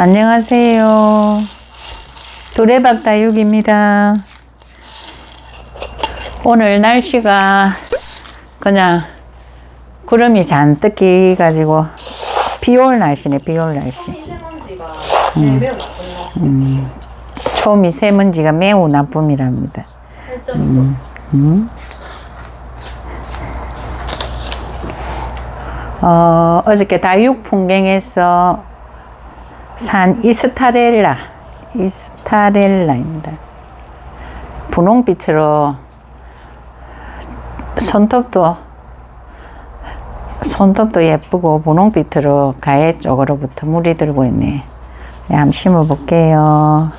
안녕하세요. 두레박 다육입니다. 오늘 날씨가 그냥 구름이 잔뜩 끼가지고 비올 날씨네, 비올 날씨. 제일 매우 나쁜 것 초미 세먼지가 매우 나쁨이랍니다. 8.2도. 어, 어저께 다육 풍경에서 산 이스타렐라, 이스타렐라입니다. 분홍빛으로 손톱도 손톱도 예쁘고 분홍빛으로 가해 쪽으로부터 물이 들고 있네. 네, 한번 심어 볼게요.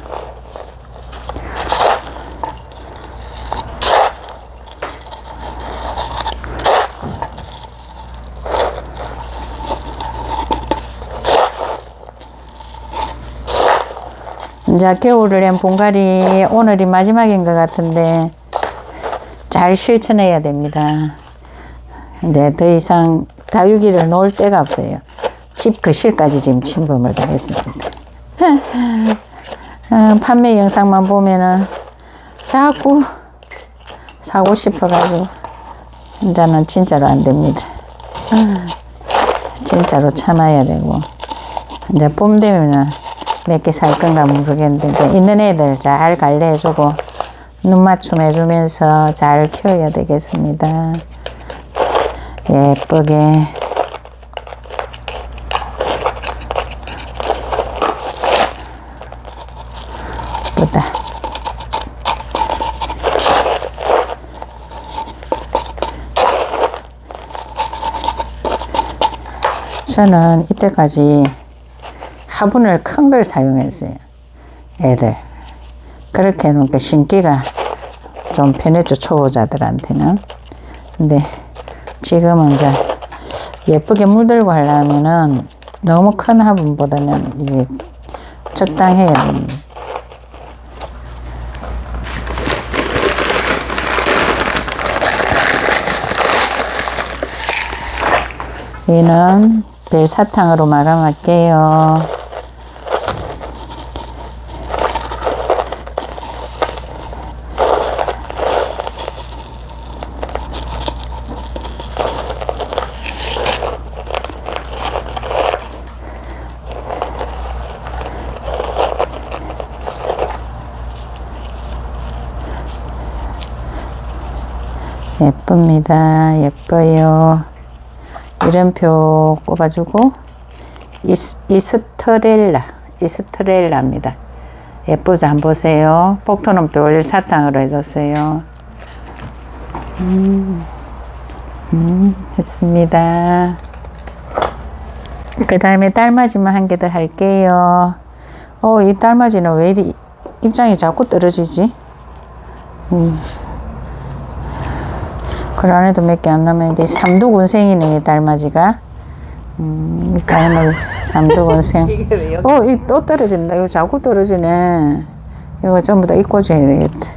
이제 겨울을 낸 봉가리 오늘이 마지막인 것 같은데 잘 실천해야 됩니다. 이제 더 이상 다육이를 놓을 데가 없어요. 집 거실까지 지금 침범을 다 했습니다. 어, 판매 영상만 보면은 자꾸 사고 싶어가지고 이제는 진짜로 안 됩니다. 아, 진짜로 참아야 되고 이제 봄 되면은 몇 개 살 건가 모르겠는데 이제 있는 애들 잘 관리해주고 눈 맞춤 해주면서 잘 키워야 되겠습니다. 예쁘게 예쁘다. 저는 이때까지 화분을 큰 걸 사용했어요. 애들. 그렇게 해놓으니까 신기가 좀 편했죠, 초보자들한테는. 근데 지금은 이제 예쁘게 물들고 하려면은 너무 큰 화분보다는 이게 됩니다. 얘는 벨 사탕으로 마감할게요. 예쁩니다. 예뻐요. 이름표 꼽아주고 이스, 이스트렐라 이스트렐라입니다. 예쁘죠? 한번 보세요. 폭토놈도 올 사탕으로 해줬어요. 음, 음, 했습니다. 그 다음에 딸맞이만 한 개 더 할게요. 어, 이 딸맞이는 왜 이리 입장이 자꾸 떨어지지? 음. 그 안에도 몇 개 안 남았는데 삼두군생이네 이 달맞이가. 음, 이 달맞이 삼두군생? 어, 이 또 떨어진다. 이거 자꾸 떨어지네. 이거 전부 다 입고 줘야 되겠다.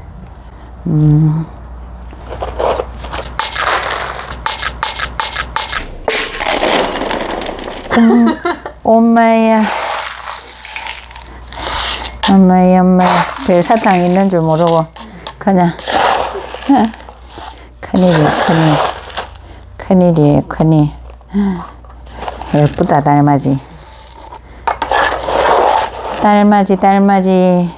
음. 음, 엄마야. 엄마야 엄마야. 별 사탕 있는 줄 모르고 그냥 큰일이야, 큰일. 큰일이에요, 큰일. 예쁘다, 달맞이. 달맞이, 달맞이.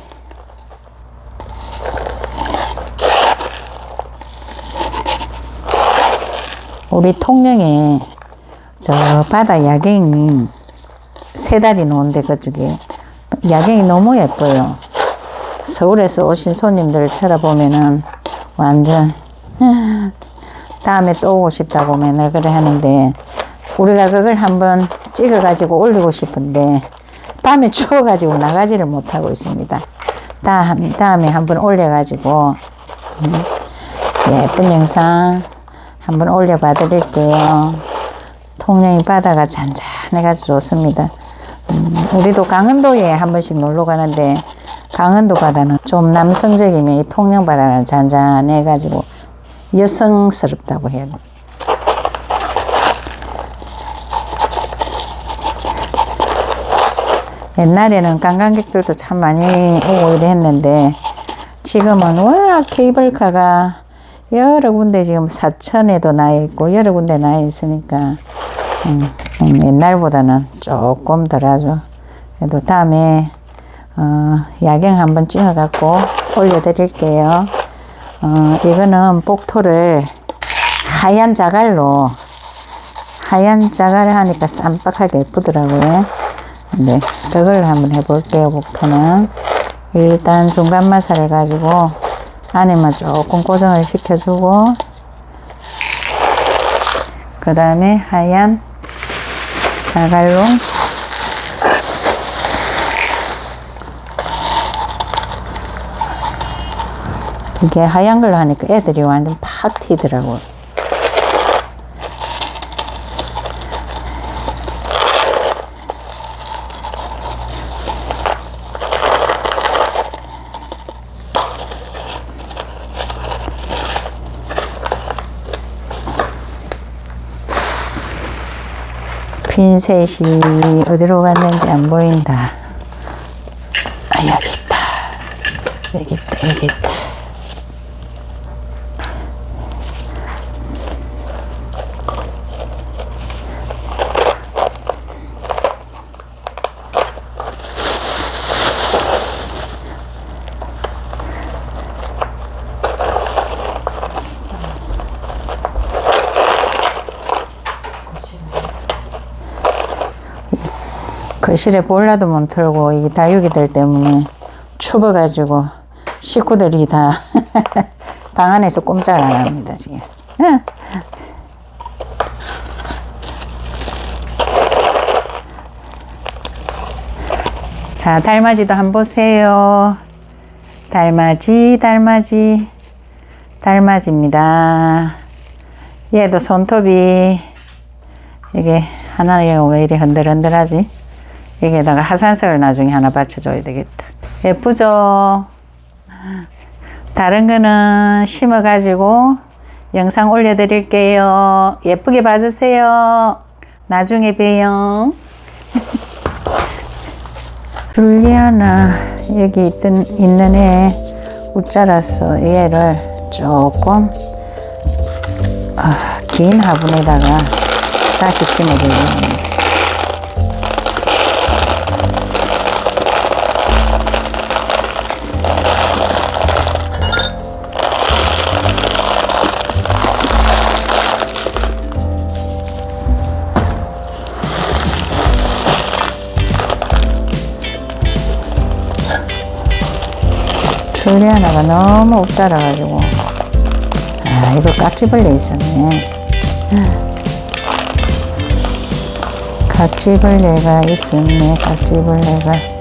우리 통영에 저 바다 야경이 세 달이 노는데 그쪽에 야경이 너무 예뻐요. 서울에서 오신 손님들 쳐다보면은 완전 다음에 또 오고 싶다고 맨날 그래 하는데 우리가 그걸 한번 찍어 가지고 올리고 싶은데 밤에 추워 가지고 나가지를 못하고 있습니다. 다음 다음에 한번 올려 가지고 음, 예쁜 영상 한번 올려 봐 드릴게요. 통영이 바다가 잔잔해 가지고 좋습니다. 음, 우리도 강원도에 한 번씩 놀러 가는데 강원도 바다는 좀 남성적이면 이 통영 바다는 잔잔해 가지고 여성스럽다고 해야 돼. 옛날에는 관광객들도 참 많이 오고 이랬는데 지금은 워낙 케이블카가 여러 군데 지금 사천에도 나 있고 여러 군데 나 있으니까 음, 음, 옛날보다는 조금 덜 하죠. 그래도 다음에 어, 야경 한번 찍어갖고 올려드릴게요. 어, 이거는 복토를 하얀 자갈로 하얀 자갈을 하니까 쌈박하게 예쁘더라고요. 네, 그걸 한번 해볼게요. 복토는 일단 중간 마사를 가지고 안에만 조금 고정을 시켜주고 그 다음에 하얀 자갈로 이게 하얀 걸로 하니까 애들이 완전 팍 튀더라고요. 핀셋이 어디로 갔는지 안 보인다. 아, 여기 있다. 여기 있다, 여기 있다. 거실에 보일러도 못 틀고 이 다육이들 때문에 추워가지고 식구들이 다 방 안에서 꼼짝 안 합니다 지금. 응. 자 달맞이도 한번 보세요. 달맞이 달맞이 달맞이입니다. 얘도 손톱이 이게 하나가 왜 이리 흔들흔들하지? 여기에다가 하산석을 나중에 하나 받쳐줘야 되겠다. 예쁘죠? 다른 거는 심어가지고 영상 올려드릴게요. 예쁘게 봐주세요. 나중에 봬요. 룰리아나 여기 있던, 있는 애 웃자라서 얘를 조금 아, 긴 화분에다가 다시 심어주려고 합니다. 줄리아나가 너무 옥자라가지고. 아 이거 깍지벌레 있었네. 깍지벌레가 있었네 깍지벌레가.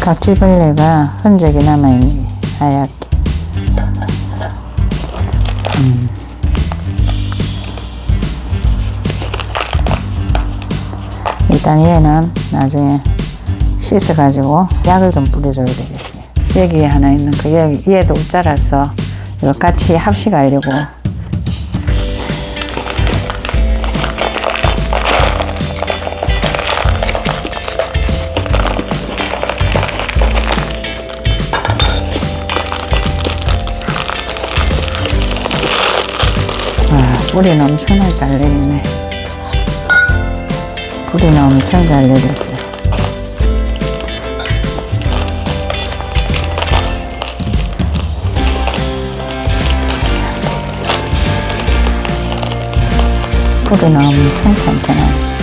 깍지벌레가 흔적이 남아있네. 하얗게 일단 얘는 나중에 씻어가지고 약을 좀 뿌려줘야 되겠어요. 여기 하나 있는 그 얘, 얘도 자라서 이거 같이 합식하려고 뿌리는 엄청나게 잘 내리네. 뿌리는 엄청 잘 내렸어요. 뿌리는 엄청 튼튼해.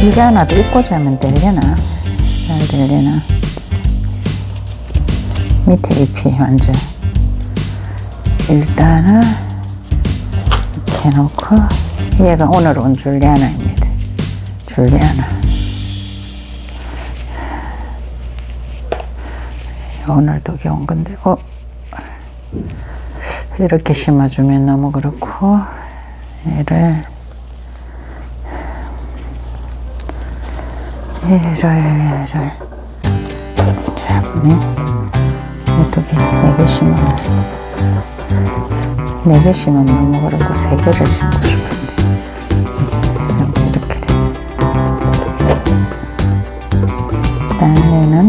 길게 하나도 입고 자면 되려나? 잘 되려나? 밑에 잎이 완전 일단은 이렇게 놓고 얘가 오늘 온 줄리아나입니다. 줄리아나. 오늘도 겨운 건데, 어? 이렇게 심어주면 너무 그렇고, 얘를, 얘를, 얘를, 잡네. 두 개, 네개 심으면, 네개 심으면 너무 그렇고, 세 개를 심고 싶은데. 이렇게, 돼. 딴에는,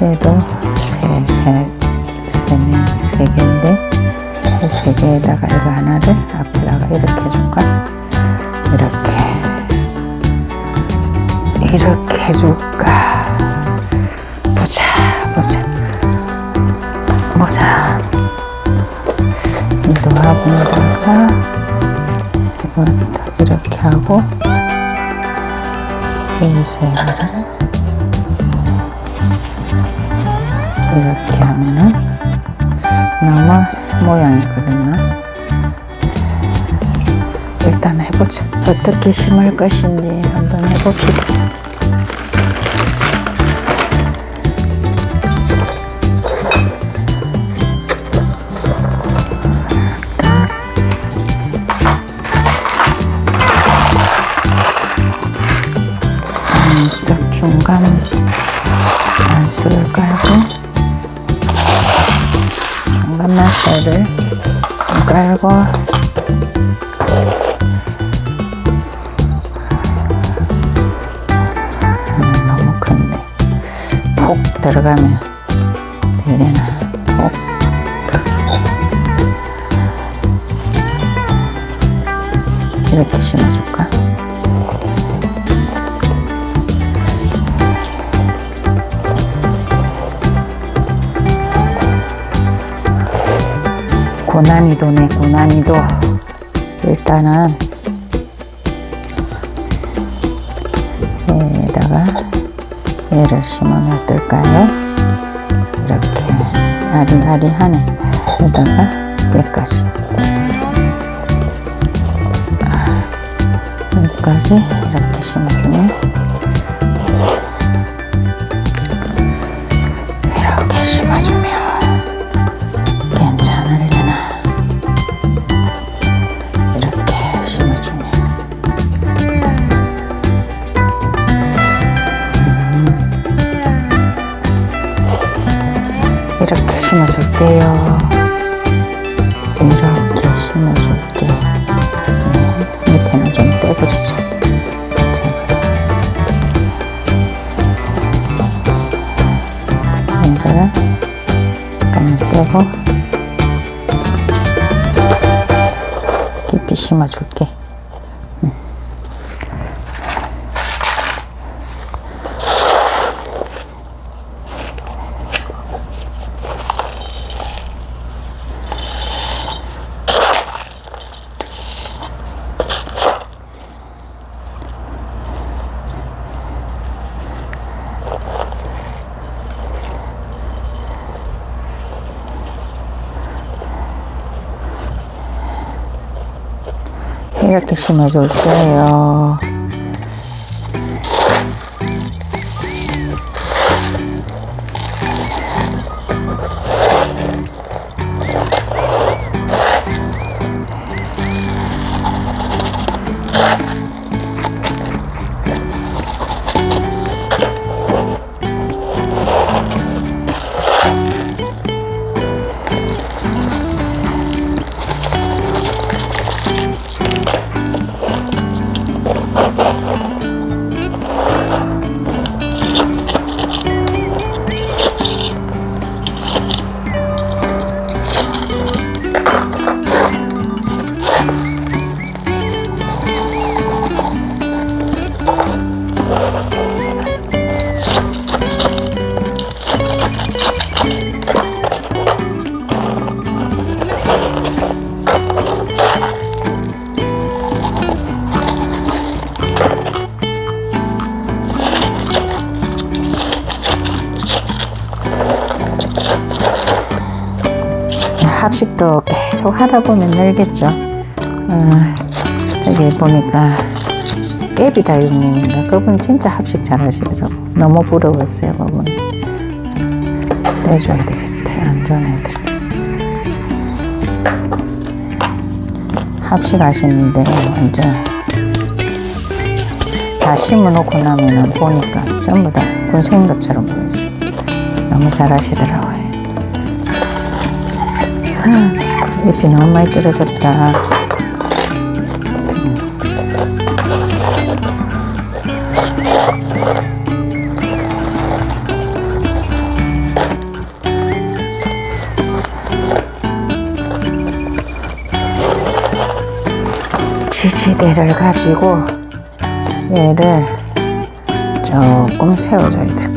얘도 세, 세, 세, 명, 세 개인데, 이 세 개에다가 이거 하나를 앞에다가 이렇게 해줄까? 이렇게. 이렇게 해줄까? 보자, 보자. 보자. 이도 화분에다가 이것도 이렇게 하고, 이세 개를 이렇게 하면은 너무 모양이 그랬나? 일단 해보자. 어떻게 심을 것인지 한번 해봅시다. 안쓱 중간 안쓱을 깔 고 중간만 셀을 깔고. 음, 너무 큰데 폭 들어가면 되려나? 폭. 이렇게 심어줄까? 고난이도네 고난이도. 일단은 얘에다가 얘를 심으면 어떨까요? 이렇게 아리아리하네. 여기다가 얘까지. 여기까지 이렇게 심어주면 이거를 약간 떼고 깊이 심어줄게. 음. 이렇게 심어줄게요. 합식도 계속 하다 보면 늘겠죠. 어, 여기 보니까 깨비다육님인가 그분 진짜 합식 잘 하시더라고. 너무 부러웠어요 그분. 떼줘야 되겠다 안 좋은 애들. 합식 하시는데 완전 다 심어놓고 나면은 보니까 전부 다 군생인 것처럼 보였어요. 너무 잘하시더라고요. 하, 잎이 너무 많이 떨어졌다. 지지대를 가지고 얘를 조금 세워줘야 될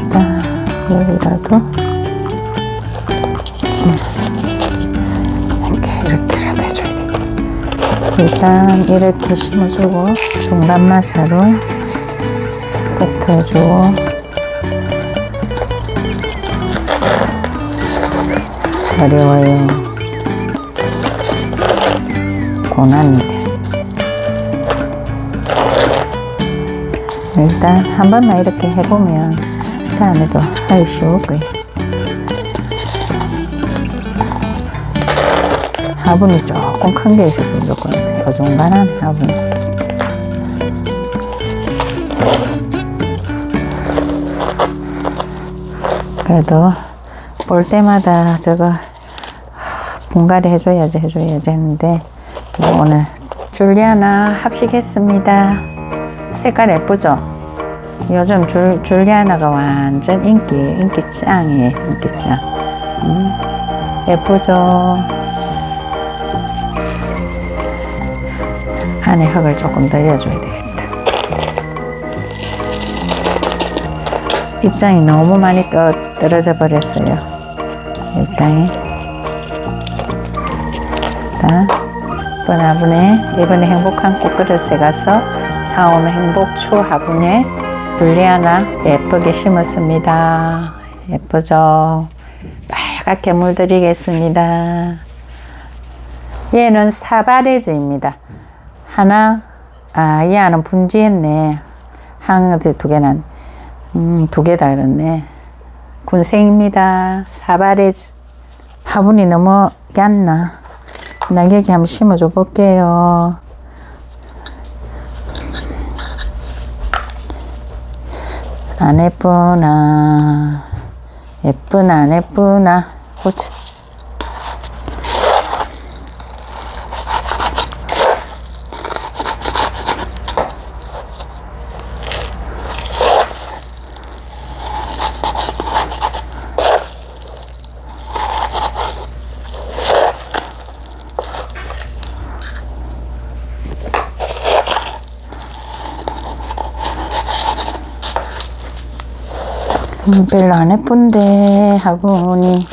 일단 여기라도 음, 이렇게 이렇게라도 해줘야 돼. 일단 이렇게 심어주고 중간 마사로 볶아주고 어려워요. 고난이다. 일단 한 번만 이렇게 해보면 다음에도 하기 쉬울 거예요. 화분이 조금 큰 게 있었으면 좋겠는데 어중간한 화분. 그래도 볼 때마다 저거 하, 분갈이 해줘야지 해줘야지 했는데 뭐 오늘 줄리아나 합식했습니다. 색깔 예쁘죠? 요즘 줄, 줄리아나가 완전 인기 인기 짱이에요 인기 짱. 음, 예쁘죠? 안에 흙을 조금 더 넣어줘야 되겠다. 입장이 너무 많이 떠, 떨어져 버렸어요. 입장이. 자, 번화분에 이번에 행복한 꽃그릇에 가서 사오는 행복추 화분에 줄리아나 예쁘게 심었습니다. 예쁘죠? 빨갛게 물들이겠습니다. 얘는 사바레즈입니다. 하나, 아, 이 안은 분지했네. 한두 개는. 음, 두 개다 그렇네. 군생입니다. 사바레즈. 화분이 너무 얕나? 나 여기 한번 심어줘 볼게요. 안 예쁘나? 예쁘나, 안 예쁘나? 보 음, 별로 안 예쁜데 화분이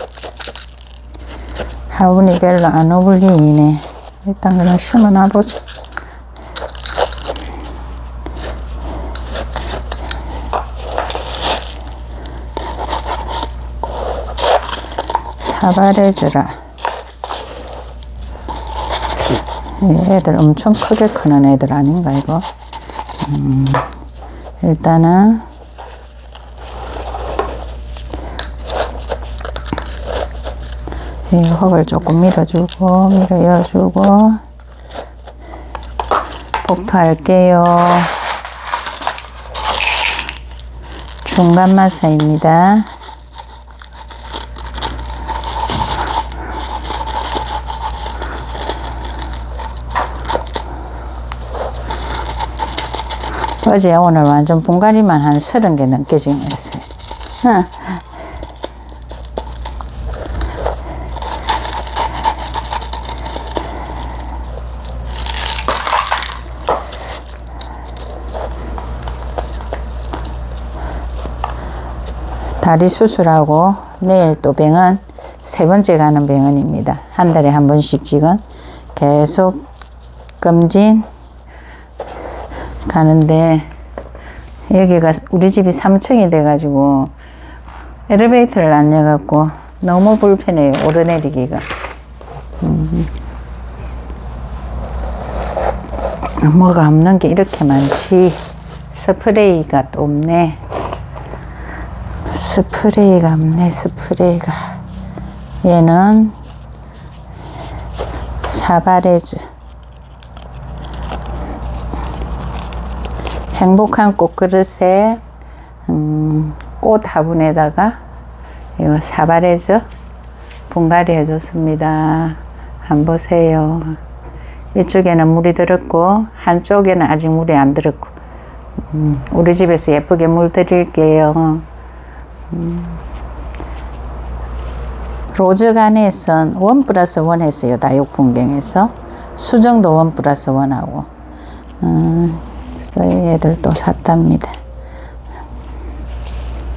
화분이 별로 안 어울리네. 일단 그냥 심어놔보자 사바레즈라. 이 애들 엄청 크게 크는 애들 아닌가 이거? 음, 일단은 이 흙을 조금 밀어주고 밀어여주고 폭파할게요. 중간 마사입니다. 어제 오늘 완전 분갈이만 한 서른 개 넘게 지금 했어요. 다리 수술하고 내일 또 병원 세 번째 가는 병원입니다. 한 달에 한 번씩 지금 계속 금진 가는데 여기가 우리 집이 3층이 돼가지고 엘리베이터를 안 여갖고 너무 불편해요 오르내리기가 음. 뭐가 없는 게 이렇게 많지 스프레이가 또 없네 스프레이가 없네 스프레이가 얘는 사바레즈 행복한 꽃그릇에 음, 꽃 화분에다가 이거 사바레즈 분갈이 해줬습니다. 한번 보세요. 이쪽에는 물이 들었고 한쪽에는 아직 물이 안 들었고 음, 우리 집에서 예쁘게 물 드릴게요. 음. 로즈간에선 원 플러스 원 했어요. 다육 풍경에서 수정도 원 플러스 원하고 음, 그래서 얘들 또 샀답니다.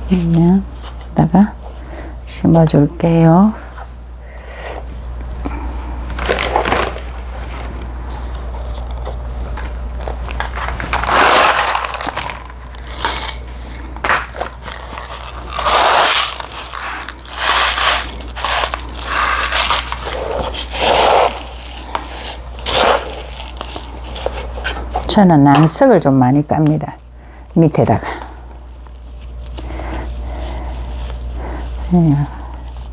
그냥 다가 심어줄게요. 저는 난석을 좀 많이 깝니다. 밑에다가. 예,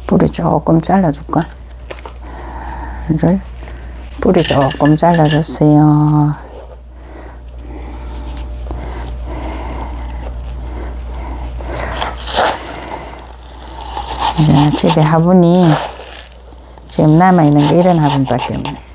뿌리 조금 잘라줄까? 를 뿌리 조금 잘라줬어요. 집에 화분이 지금 남아있는 게 이런 화분밖에 없네.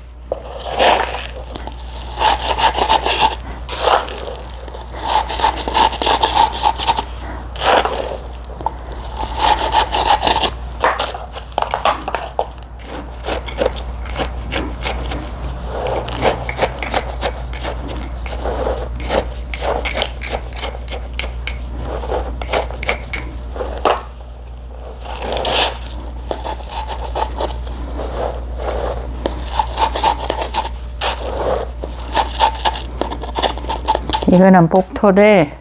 이거는 복토를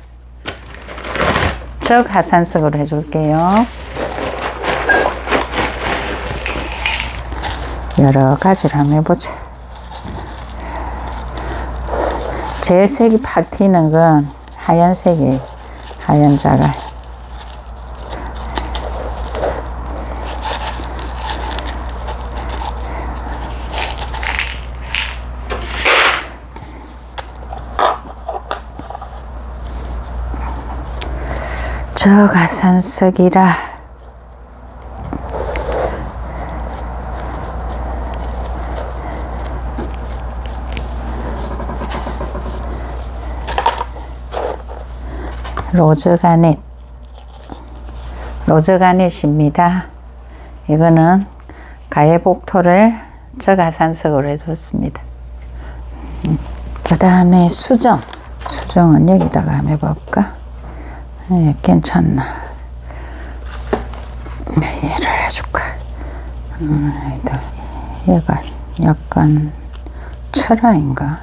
적하산석으로 해줄게요. 여러 가지를 한번 해보자. 제일 색이 팍 튀는 건 하얀색이에요. 하얀 자갈. 저가 산석이라 로즈가넷 로즈가넷입니다. 이거는 가해복토를 저가산석으로 해줬습니다. 그 다음에 수정 수정은 여기다가 한번 해볼까? 예, 괜찮나. 얘를 해줄까. 음, 얘가 약간 철화인가?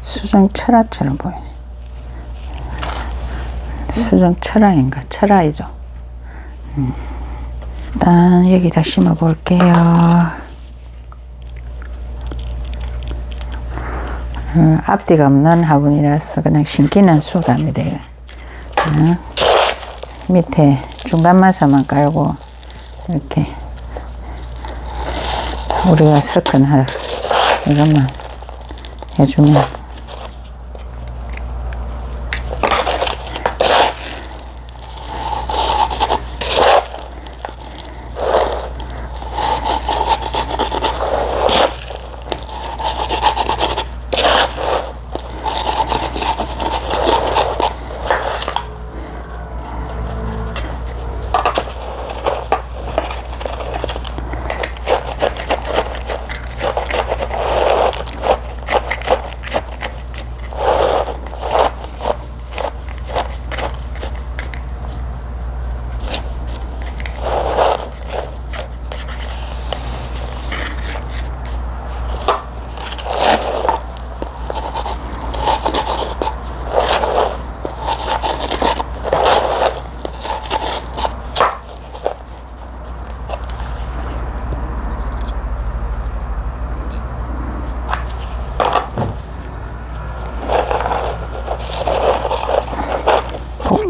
수정 철화처럼 보이네. 수정 철화인가? 철화이죠. 음. 일단 여기다 심어 볼게요. 음, 앞뒤가 없는 화분이라서 그냥 심기는 수랍니다. 밑에 중간 마사만 깔고 이렇게 우리가 석근하 이것만 해주면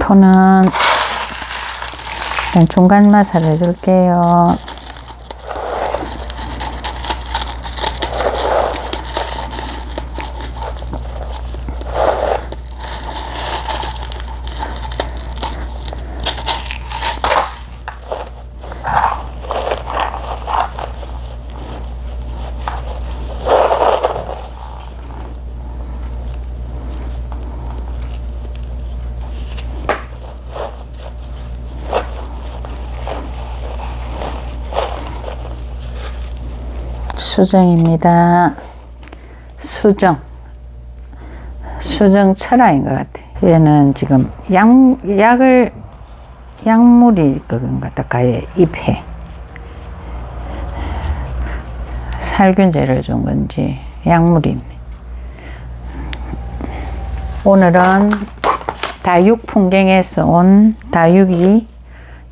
토는 그냥 중간 맛을 해줄게요. 수정입니다. 수정. 수정 철화인 것 같아. 얘는 지금 약, 약을, 약물이 그건 같다. 가에 입해. 살균제를 준 건지, 약물이네. 오늘은 다육 풍경에서 온 다육이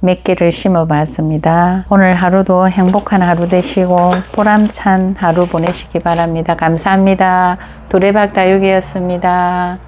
몇 개를 심어 봤습니다. 오늘 하루도 행복한 하루 되시고 보람찬 하루 보내시기 바랍니다. 감사합니다. 두레박 다육이었습니다.